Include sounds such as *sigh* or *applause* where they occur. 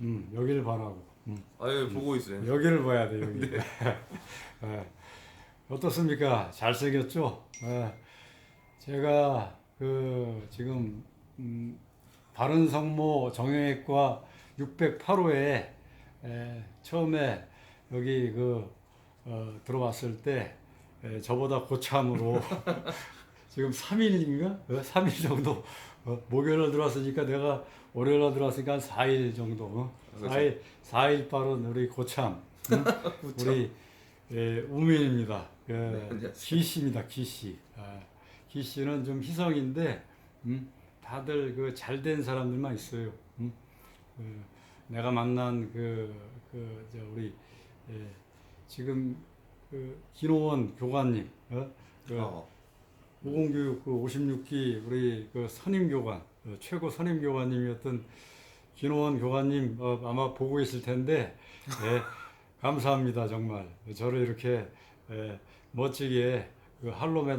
음, 여기를 봐라고. 음. 아유 보고 있어요. 여기를 봐야 돼 여기. 예. *laughs* *laughs* 어떻습니까? 잘생겼죠? 예. 제가 그 지금 음, 바른 성모 정형외과 608호에 처음에 여기 그 어, 들어왔을 때 에, 저보다 고참으로 *laughs* 지금 3일인가? 3일 정도 어, 목요일날 들어왔으니까 내가 월요일날 들어왔으니까 한 4일 정도 어? 그렇죠. 4일, 4일 빠른 우리 고참 응? *laughs* 우리 예, 우민입니다. 예, 네. 기씨입니다. 기씨. 아, 기씨는 좀 희성인데 음, 다들 그 잘된 사람들만 있어요. 음? 그 내가 만난 그, 그, 저, 우리, 예, 지금, 그, 김호원 교관님, 어? 그, 어. 무공교육 그 56기 우리 그 선임교관, 어, 최고 선임교관님이었던 김호원 교관님 어, 아마 보고 있을 텐데, 예, 감사합니다, 정말. 저를 이렇게, 예, 멋지게 그 할로메